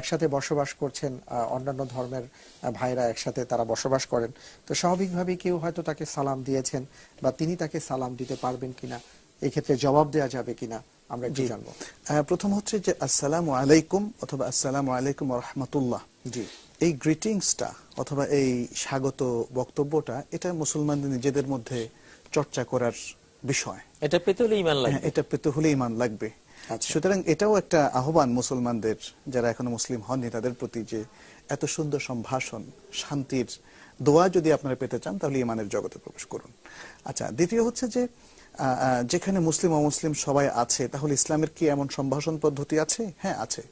একসাথে বসবাস করছেন অন্যান্য ধর্মের ভাইরা একসাথে তারা বসবাস করেন। তো স্বাভাবিকভাবেই কেউ হয়তো তাকে সালাম দিয়েছেন বা তিনি তাকে সালাম দিতে পারবেন কিনা এই ক্ষেত্রে জবাব দেওয়া যাবে কিনা আমরা একটু জানব। প্রথম হচ্ছে যে আসসালামু আলাইকুম অথবা আসসালামু আলাইকুম রহমতুল্লাহ। জি। এই গ্রিটিংসটা অথবা এই স্বাগত বক্তব্যটা এটা মুসলমানদের নিজেদের মধ্যে চর্চা করার বিষয়। এটা পেতে হলে ইমান হ্যাঁ, লাগবে এটা পেতে হলে ইমান লাগবে। সুতরাং এটাও একটা আহ্বান মুসলমানদের যারা এখনও মুসলিম হননি তাদের প্রতি যে এত সুন্দর সম্ভাষণ শান্তির দোয়া যদি আপনারা পেতে চান তাহলে ইমানের জগতে প্রবেশ করুন। আচ্ছা দ্বিতীয় হচ্ছে যে যেখানে মুসলিম অমুসলিম সবাই আছে তাহলে ইসলামের কি এমন সম্ভাষণ পদ্ধতি আছে? হ্যাঁ আছে।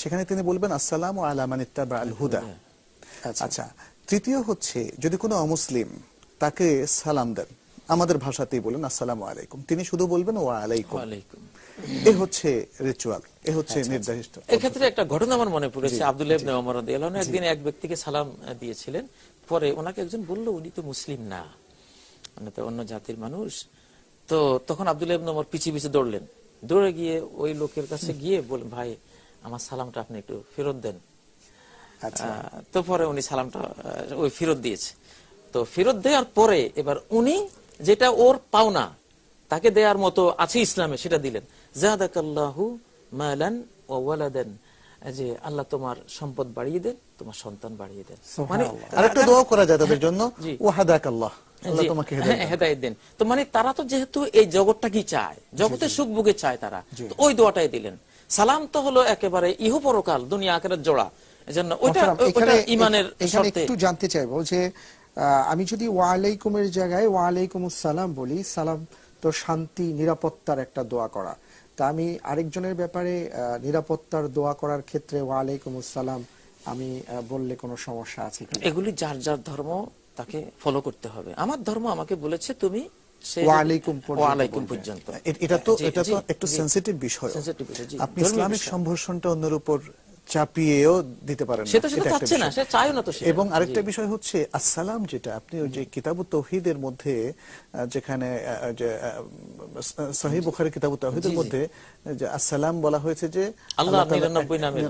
সেখানে তিনি বলবেন আসসালাম আলা মান ইত্তাবা আল হুদা আচ্ছা। আচ্ছা তৃতীয় হচ্ছে যদি কোনো অমুসলিম তাকে সালাম দেন আমাদের ভাষাতেই বলেন আসসালামু আলাইকুম। তিনি শুধু বলবেন ওয়া আলাইকুম। এ হচ্ছে রিচুয়াল এ হচ্ছে আচ্ছা, নির্দিষ্ট এক্ষেত্রে একটা ঘটনা আমার মনে পড়েছে আব্দুল্লাহ ইবনে ওমর রাদিয়াল্লাহু আনহু একদিন এক ব্যক্তিকে সালাম দিয়েছিলেন পরে ওনাকে একজন বলল উনি তো মুসলিম না। মানে তো অন্য জাতির মানুষ। তো তখন আব্দুল্লাহ ইবনে ওমর পিছিয়ে পিছিয়ে দৌড়লেন। দৌড়ে গিয়ে ওই লোকের কাছে গিয়ে বলেন ভাই আমার সালামটা আপনি একটু ফেরত দেন। আচ্ছা। তো পরে উনি সালামটা ওই ফেরত দিয়েছে। তো ফেরত দেওয়ার পরে এবার উনি যেটা ওর পাওনা তাকে দেওয়ার মতো আছে ইসলামে সেটা দিলেন। জাহাদাকাল্লাহু মালান ওয়ালাদান। যে আল্লাহ তোমার সম্পদ বাড়িয়ে দেন তোমার সন্তান বাড়িয়ে দেন। মানে সুবহানাল্লাহ। আর একটা দোয়া করা যায় তাদের জন্য। হ্যাঁ, দান। হেদায়েত দেন। তো মানে তারা তো যেহেতু এই জগৎটা কি চায় জগতের সুখ বুকে চায় তারা। ওই দোয়াটাই দিলেন। সালাম তো হলো একেবারে ইহ পরকাল দুনিয়া আখেরাত জোড়া। এজন্য মোহতারাম, ওইটা ইমানের শর্তে। একটু জানতে চাইব যে আমি যদি ওয়ালাইকুমের জায়গায় ওয়ালাইকুম সালাম বলি সালাম তো শান্তি নিরাপত্তার একটা দোয়া করা। তা আমি আরেকজনের ব্যাপারে আহ, নিরাপত্তার দোয়া করার ক্ষেত্রে ওয়ালাইকুম সালাম আমি আহ, বললে কোনো সমস্যা আছে এগুলি যার যার ধর্ম তাকে ফলো করতে হবে। আমার ধর্ম আমাকে বলেছে তুমি এটা তো জি, এটা তো একটু। সেনসিটিভ বিষয়। আপনি ইসলামিক সম্ভাষণটা অন্যের উপর চাপিয়েও দিতে পারেন না। সে সেটা চাচ্ছে না বিষয়। সে চায়ও না তো সেটা। এবং আরেকটা বিষয় হচ্ছে আসসালাম যেটা আপনি ওই যে কিতাবু তৌহিদের মধ্যে যেখানে সহি বুখারী কিতাবু তৌহিদের। মধ্যে যে আসসালাম বলা হয়েছে যে আল্লাহ 99 নামের।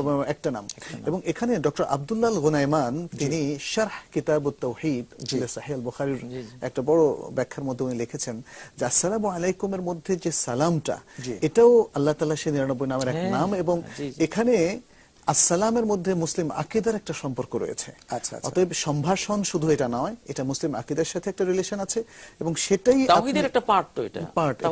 এক- একটা নাম এবং এখানে ডক্টর আব্দুল্লাহ গোনাইমান তিনি শারহ কিতাবু তৌহিদ যে সাহিহ বুখারীর। একটা বড় ব্যাখ্যার মধ্যে উনি লিখেছেন যে আসসালামু আলাইকুমের মধ্যে যে সালামটা এটাও আল্লাহ তাআলা সে নিরানব্বই নামের এক হ্যাঁ, নাম এবং। এখানে আসসালামের মধ্যে মুসলিম আকিদার একটা সম্পর্ক রয়েছে আচ্ছা, আচ্ছা। অতএব সম্ভাষণ শুধু এটা নয় এটা মুসলিম আকিদার সাথে একটা রিলেশন আছে এবং সেটাই তাওহীদের একটা পার্ট তো এটা পার্ট